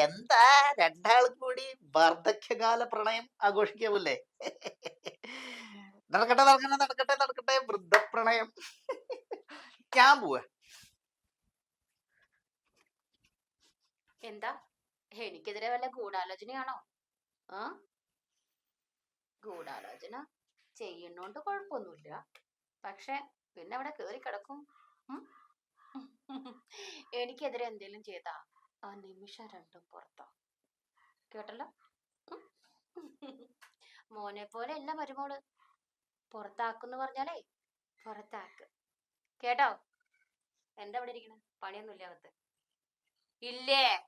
എന്താ രണ്ടാളും കൂടി വാർദ്ധക്യകാല പ്രണയം ആഘോഷിക്കാവൂല്ലേ നടക്കട്ടെ നടക്കട്ടെ നടക്കട്ടെ നടക്കട്ടെ. വൃദ്ധപ്രണയം. ഞാൻ പോവാ. എന്താ? എനിക്കെതിരെ വല്ല ഗൂഢാലോചനയാണോ? ആ? ഗൂഢാലോചന ചെയ്യുന്നോണ്ട് കുഴപ്പമൊന്നുമില്ല. പക്ഷെ പിന്നെ അവിടെ കേറി കിടക്കും ഉം? എനിക്കെതിരെ എന്തേലും ചെയ്താ? ആ നിമിഷം രണ്ടും പുറത്താ. കേട്ടല്ലോ? മോനെ പോലെ അല്ല മരുമോൾ. പുറത്താക്കുന്ന് പറഞ്ഞാലേ പുറത്താക്ക്. കേട്ടോ? എന്താ ഇവിടെ ഇരിക്കണ? പണിയൊന്നുമില്ല അകത്ത്. ഇല്ലേ?